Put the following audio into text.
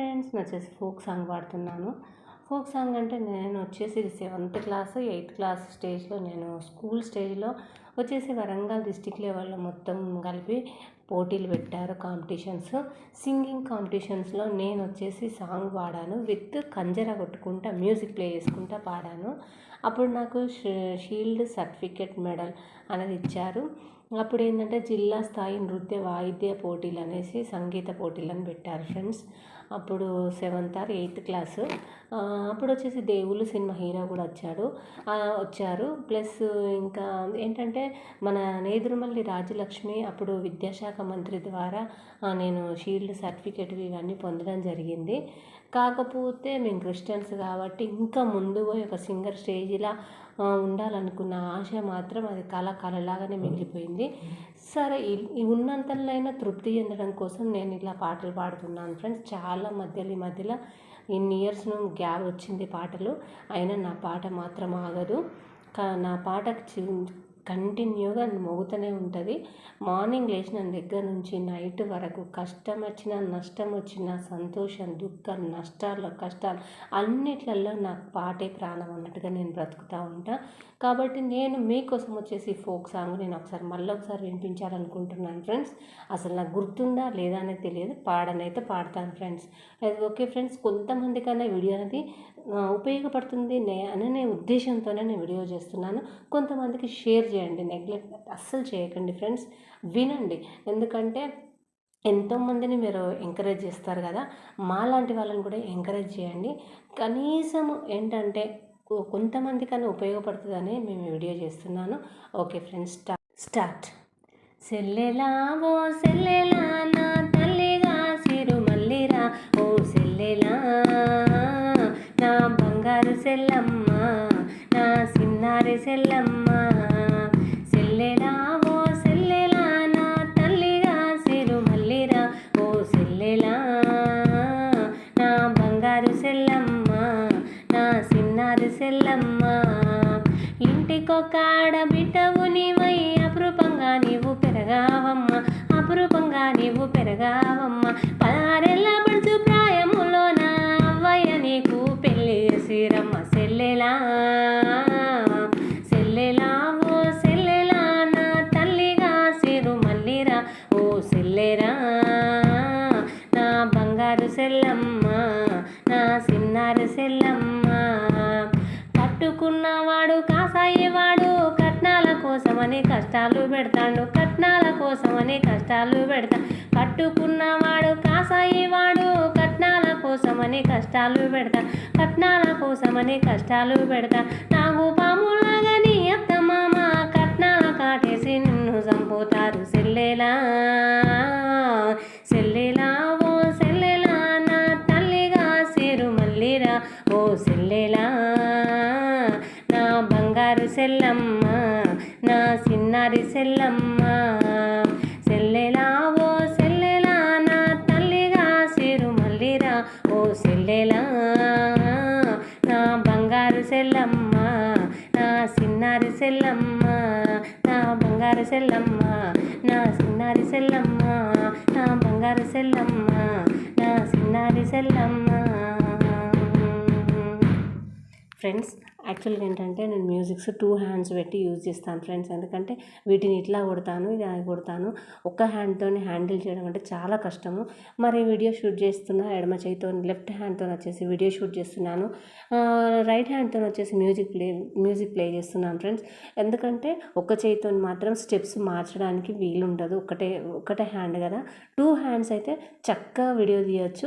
Friends నేను వచ్చేసి folk song పాడుతున్నాను. ఫోక్ సాంగ్ అంటే నేను వచ్చేసి సెవెంత్ క్లాస్ ఎయిత్ క్లాస్ స్టేజ్లో నేను స్కూల్ స్టేజ్లో వచ్చేసి వరంగల్ డిస్టిక్ లెవెల్లో మొత్తం కలిపి పోటీలు పెట్టారు కాంపిటీషన్స్ సింగింగ్ కాంపిటీషన్స్లో నేను వచ్చేసి సాంగ్ పాడాను. విత్ కంజర కొట్టుకుంటా మ్యూజిక్ ప్లే చేసుకుంటా పాడాను. అప్పుడు నాకు షీల్డ్ సర్టిఫికెట్ మెడల్ అనేది ఇచ్చారు. అప్పుడు ఏంటంటే జిల్లా స్థాయి నృత్య వాయిద్య పోటీలు అనేసి సంగీత పోటీలను పెట్టారు ఫ్రెండ్స్ అప్పుడు సెవెంత్ ఆర్ ఎయిత్ క్లాసు. అప్పుడు వచ్చేసి దేవుళ్ళు సినిమా హీరో కూడా వచ్చాడు. వచ్చారు. ప్లస్ ఇంకా ఏంటంటే మన నేదురుమల్లి రాజలక్ష్మి అప్పుడు విద్యాశాఖ మంత్రి ద్వారా నేను షీల్డ్ సర్టిఫికెట్ ఇవన్నీ పొందడం జరిగింది. కాకపోతే మేము క్రిస్టియన్స్ కాబట్టి ఇంకా ముందు పోయి ఒక సింగర్ స్టేజ్లా ఉండాలనుకున్న ఆశ మాత్రం అది కళ కళలాగానే మిగిలిపోయింది. సరే ఉన్నంతలో తృప్తి చెందడం కోసం నేను ఇలా పాటలు పాడుతున్నాను ఫ్రెండ్స్. చాలా మధ్యలో ఈ మధ్యలో ఇన్ని ఇయర్స్ గ్యాప్ వచ్చింది పాటలు. అయినా నా పాట మాత్రం ఆగదు. నా పాట కంటిన్యూగా మోగుతూనే ఉంటుంది. మార్నింగ్ లేచిన దగ్గర నుంచి నైట్ వరకు కష్టం వచ్చినా నష్టం వచ్చినా సంతోషం దుఃఖం నష్టాలు కష్టాలు అన్నిట్లలో నాకు పాటే ప్రాణం అన్నట్టుగా నేను బ్రతుకుతూ ఉంటా. కాబట్టి నేను మీకోసం వచ్చేసి ఫోక్ సాంగ్ నేను ఒకసారి మళ్ళీ ఒకసారి వినిపించాలనుకుంటున్నాను ఫ్రెండ్స్. అసలు నాకు గుర్తుందా లేదా అనేది తెలియదు. పాడనైతే పాడతాను ఫ్రెండ్స్. Okay friends. కొంతమందికైనా వీడియో అనేది ఉపయోగపడుతుంది అనే ఉద్దేశంతోనే నేను వీడియో చేస్తున్నాను. కొంతమందికి షేర్ చేయండి నెగ్లెక్ట్ అస్సలు చేయకండి ఫ్రెండ్స్ వినండి. ఎందుకంటే ఎంతోమందిని మీరు ఎంకరేజ్ చేస్తారు కదా మాలాంటి వాళ్ళని కూడా ఎంకరేజ్ చేయండి. కనీసం ఏంటంటే కొంతమందికన్నా ఉపయోగపడుతుందని మేము వీడియో చేస్తున్నాను. ఓకే ఫ్రెండ్స్ స్టార్ట్ స్టార్ట్ సెల్లెలా ఓ సెల్లెలా నా తల్లిగా సిరు మల్లిరా. ఓ సెల్లెలా నా బంగారు సెల్లమ్మ నా సిన్నారి సెల్లమ్మ. సెల్లమ్మ ఇంటికొక ఆడబిడ్డవు నీవై అపురూపంగా నీవు పెరగావమ్మ అపురూపంగా నీవు పెరగావమ్మ. పదారెల్ల పడుచు ప్రాయములోన అవ్వయ్య నీకు పెళ్ళి చేసిరమ్మ సెల్లెలా? సెల్లెలా? ఓ సెల్లెలా? నా తల్లిగా సిరు మల్లిరా? ఓ సెల్లెరా? నా బంగారు సెల్లమ్మ నా సిన్నారు సెల్లమ్మ. కోసమని కష్టాలు పెడతాడు. కట్నాల కోసమని కష్టాలు పెడతా. కట్టుకున్నవాడు కాసాయేవాడు కట్నాల కోసమని కష్టాలు పెడతా. కట్నాల కోసమని కష్టాలు పెడతా. నాకు పాములాగా నీ అత్త మామ. కట్నాల కాటేసి నిన్ను చంపుతారు సెల్లెలా. సెల్లెలా ఓ సెల్లెలా. నా తల్లిగా సేరు మల్లిరా. ఓ సెల్లెలా. నా బంగారు సెల్లమ్మ. నా సిన్నారి సెల్లమ్మ. సెల్లెలా ఓ సెల్లెలా నా తల్లిగా సిరు మల్లిరా. ఓ సెల్లెలా నా బంగారు సెల్లమ్మ. నా సిన్నారి సెల్లమ్మ. నా బంగారు సెల్లమ్మ. నా సిన్నారి సెల్లమ్మ. నా బంగారు సెల్లమ్మ. నా సిన్నారి సెల్లమ్మ. ఫ్రెండ్స్ యాక్చువల్గా ఏంటంటే నేను మ్యూజిక్స్ టూ హ్యాండ్స్ పెట్టి యూజ్ చేస్తాను ఫ్రెండ్స్. ఎందుకంటే వీటిని ఇట్లా కొడతాను ఇది కొడతాను. ఒక్క హ్యాండ్తో హ్యాండిల్ చేయడం అంటే చాలా కష్టము. మరి వీడియో షూట్ చేస్తున్నా ఎడమ చేయితో లెఫ్ట్ హ్యాండ్తో వచ్చేసి వీడియో షూట్ చేస్తున్నాను. రైట్ హ్యాండ్తో వచ్చేసి మ్యూజిక్ ప్లే మ్యూజిక్ ప్లే చేస్తున్నాను ఫ్రెండ్స్. ఎందుకంటే ఒక్క చేయితో మాత్రం స్టెప్స్ మార్చడానికి వీలు ఉండదు ఒకటే ఒకటే హ్యాండ్ కదా. టూ హ్యాండ్స్ అయితే చక్కగా వీడియో తీయచ్చు.